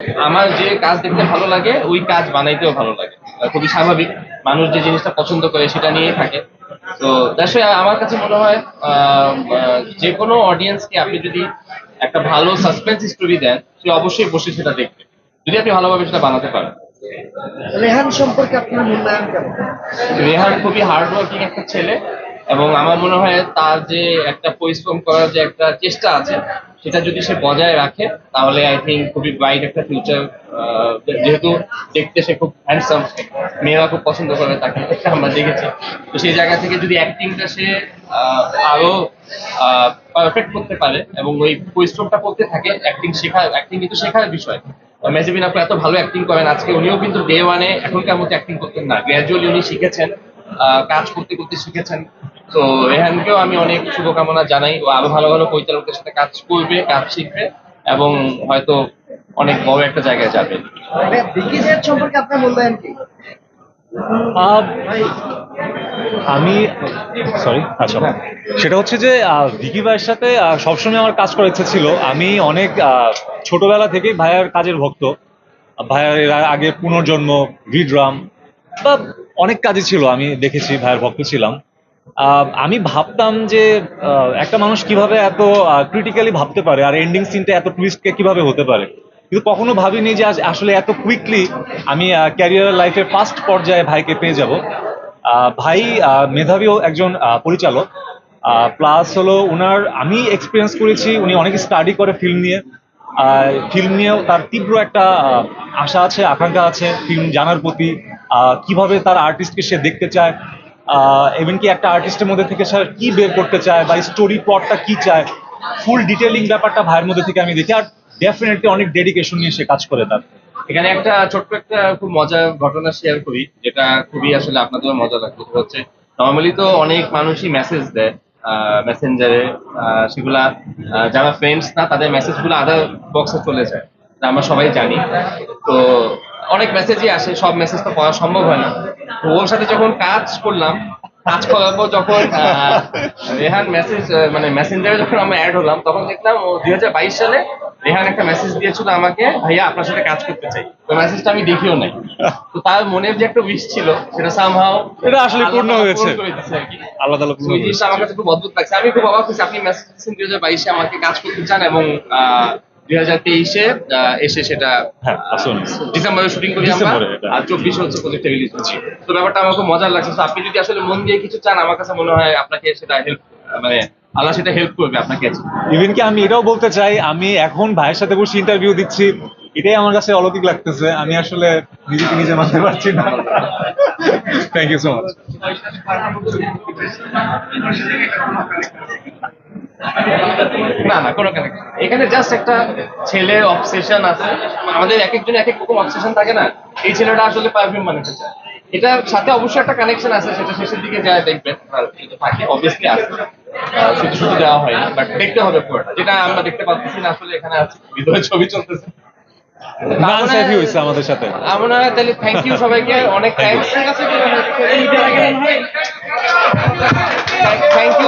আমার যে কাজ দেখতে ভালো লাগে ওই কাজ বানাইতেও ভালো লাগে। খুবই স্বাভাবিক। মানুষ যে জিনিসটা পছন্দ করে সেটা নিয়েই থাকে। তো দ্যাটস আমার কাছে মনে হয় যে কোনো অডিয়েন্সকে আপনি যদি একটা ভালো সাসপেন্স স্টোরি দেন সে অবশ্যই বসে সেটা দেখবে। যদি আপনি ভালোভাবে সেটা বানাতে পারেন। রেহান সম্পর্কে আপনার মূল্যায়ন কেমন? রেহান খুবই হার্ড ওয়ার্কিং একটা ছেলে। এবং আমার মনে হয় তার যে একটা পরিশ্রম করার যে একটা চেষ্টা আছে, সেটা যদি সে বজায় রাখে, তাহলে আই থিঙ্ক খুবই ব্রাইট একটা ফিউচার যেহেতু দেখতে সে খুব হ্যান্ডসাম মেয়েরা খুব পছন্দ করে তাকে, আমরা দেখেছি। তো সেই জায়গা থেকে যদি অ্যাক্টিংটা সে আরও পারফেক্ট করতে পারে এবং ওই পরিশ্রমটা করতে থাকে অ্যাক্টিং শেখা অ্যাক্টিং কিন্তু শেখার বিষয়। মেজিবিন আপু এত ভালো অ্যাক্টিং করেন, আজকে উনিও কিন্তু ডে ওয়ানে এখনকার মতো অ্যাক্টিং করতেন না। গ্র্যাজুয়ালি উনি শিখেছেন কাজ করতে করতে শিখেছেন। তো রেহানকেও আমি অনেক শুভকামনা জানাই। ও আরও ভালো ভালো পরিচালকদের সাথে কাজ করবে কাজ শিখবে এবং হয়তো অনেক বড় একটা জায়গায় যাবে। সম্পর্কে আপনার মূল্যায়ন কি? আহ, আমি সরি আচ্ছা। সেটা হচ্ছে যে আহ, ভিকি ভাইয়ের সাথে সবসময় আমার কাজ করার ইচ্ছা ছিল। আমি অনেক আহ, ছোটবেলা থেকেই ভাইয়ের কাজের ভক্ত। ভাইয়ের এর আগে পুনর্জন্ম ভিড্রাম বা অনেক কাজই ছিল। আমি দেখেছি ভাইয়ের ভক্ত ছিলাম। আমি ভাবতাম যে একটা মানুষ কীভাবে এত ক্রিটিক্যালি ভাবতে পারে আর এন্ডিং সিনটা এত টুইস্টকে কীভাবে হতে পারে। কিন্তু কখনো ভাবিনি যে আসলে এত কুইকলি আমি ক্যারিয়ার লাইফের ফার্স্ট পর্যায়ে ভাইকে পেয়ে যাব। ভাই মেধাবীও একজন পরিচালক। প্লাস হলো উনার, আমি এক্সপিরিয়েন্স করেছি, উনি অনেক স্টাডি করে ফিল্ম নিয়ে। ফিল্ম নিয়েও তার তীব্র একটা আশা আছে, আকাঙ্ক্ষা আছে ফিল্ম জানার প্রতি। কীভাবে তার আর্টিস্টকে সে দেখতে চায় ইভেন কি একটা আর্টিস্টের মধ্যে থেকে সে কি বের করতে চায় বা স্টোরি প্লটটা কি চায় ফুল ডিটেলিং ব্যাপারটা ভাইয়ের মধ্যে থেকে আমি দেখি। আর ডেফিনেটলি অনেক ডেডিকেশন নিয়ে সে কাজ করে তার। এখানে একটা ছোট্ট একটা খুব মজার ঘটনা শেয়ার করি, যেটা খুবই আসলে আপনাদের মজা লাগবে। সেটা হচ্ছে নর্মালি তো অনেক মানুষই মেসেজ দেয় মেসেঞ্জারে সেগুলা যারা ফ্রেন্ডস না, তাদের মেসেজগুলো আদার বক্সে চলে যায়। আমরা সবাই জানি। তো অনেক মেসেজই আসে সব মেসেজ তো পড়া সম্ভব হয় না। তো ওর সাথে যখন কাজ করলাম কাজ করার পর যখন রেহান মেসেজ মানে মেসেঞ্জারে যখন আমরা অ্যাড হলাম তখন দেখলাম ও দুই হাজার বাইশ সালে রেহান একটা মেসেজ দিয়েছিল আমাকে ভাইয়া আপনার সাথে কাজ করতে চাই। তো মেসেজটা আমি দেখিও নাই। তো তার মনের যে একটা উইশ ছিল সেটা সামহাও এটা আসলে পূর্ণ হয়েছে। আল্লাহ তাআলা পূর্ণ জিনিসটা আমার কাছে খুব অদ্ভুত লাগছে। আমি খুব অবাক হয়েছি আপনি মেসেজ দিয়েছেন দুই হাজার বাইশে আমাকে কাজ করতে চান এবং দুই হাজার তেইশে এসে সেটা হ্যাঁ আসুন। ডিসেম্বরে শুটিং করি আমরা আর চব্বিশে হচ্ছে প্রজেক্টটা রিলিজ হচ্ছে। তো ব্যাপারটা আমার খুব মজার লাগছে। আপনি যদি আসলে মন দিয়ে কিছু চান আমার কাছে মনে হয় আপনাকে সেটা হেল্প মানে আল্লাহ সেটা হেল্প করবে আপনাকে। ইভেন কি আমি এটাও বলতে চাই আমি এখন ভাইয়ের সাথে বসে ইন্টারভিউ দিচ্ছি এটাই আমার কাছে অলৌকিক লাগতেছে। আমি আসলে নিজেকে নিজে মানতে পারছি না। থ্যাংক ইউ সো মাচ না না কোনো কানেকশন এখানে জাস্ট একটা ছেলের অবসেশন আছে। আমাদের এক একজন এক এক রকম অবসেশন থাকে না। এই ছেলেটা আসলে পারফিউম বানাতে চায়। এটার সাথে অবশ্যই একটা কানেকশন আছে সেটা শেষের দিকে যায় দেখবেন। থাকে অবভিয়াসলি আছে। শুধু শুধু দেওয়া হয় বাট দেখতে হবে পুরোটা যেটা আমরা দেখতে পাচ্ছি না আসলে এখানে আছে। ভিতরে ছবি চলতেছে। আমাদের সাথে। আমরা তাহলে থ্যাংক ইউ সবাইকে। অনেক থ্যাংক ইউ